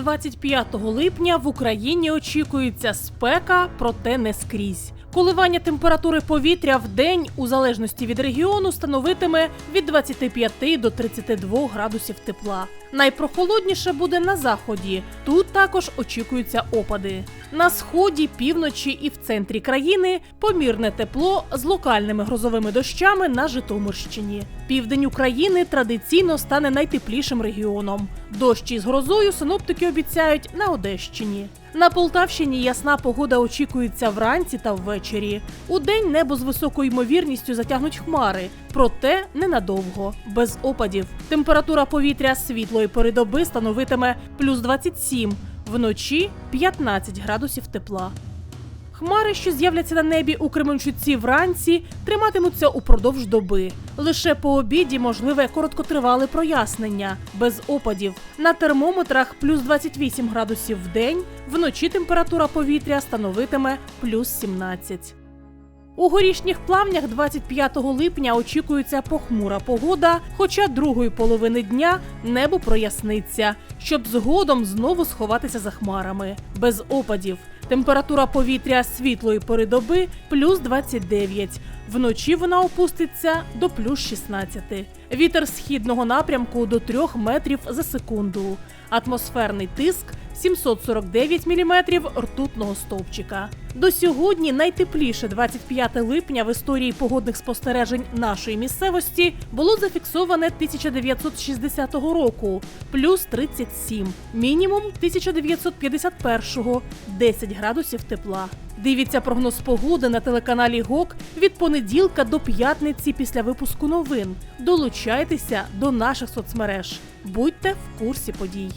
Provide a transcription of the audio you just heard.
25 липня в Україні очікується спека, проте не скрізь. Коливання температури повітря в день, у залежності від регіону, становитиме від 25 до 32 градусів тепла. Найпрохолодніше буде на заході. Тут також очікуються опади. На сході, півночі і в центрі країни помірне тепло з локальними грозовими дощами на Житомирщині. Південь України традиційно стане найтеплішим регіоном. Дощі з грозою синоптики обіцяють на Одещині. На Полтавщині ясна погода очікується вранці та ввечері. У день небо з високою ймовірністю затягнуть хмари, проте ненадовго, без опадів. Температура повітря світлої пори доби становитиме плюс 27, вночі 15 градусів тепла. Хмари, що з'являться на небі у Кременчуці вранці, триматимуться упродовж доби. Лише по обіді можливе короткотривале прояснення, без опадів. На термометрах плюс 28 градусів в день, вночі температура повітря становитиме плюс 17. У горішніх плавнях 25 липня очікується похмура погода, хоча другої половини дня небо проясниться, щоб згодом знову сховатися за хмарами. Без опадів. Температура повітря світлої пори доби плюс 29. Вночі вона опуститься до плюс 16. Вітер східного напрямку до 3 метрів за секунду. Атмосферний тиск 749 міліметрів ртутного стовпчика. До сьогодні найтепліше 25 липня в історії погодних спостережень нашої місцевості було зафіксоване 1960 року, плюс 37, мінімум 1951 10 градусів тепла. Дивіться прогноз погоди на телеканалі ГОК від понеділка до п'ятниці після випуску новин. Долучайтеся до наших соцмереж. Будьте в курсі подій.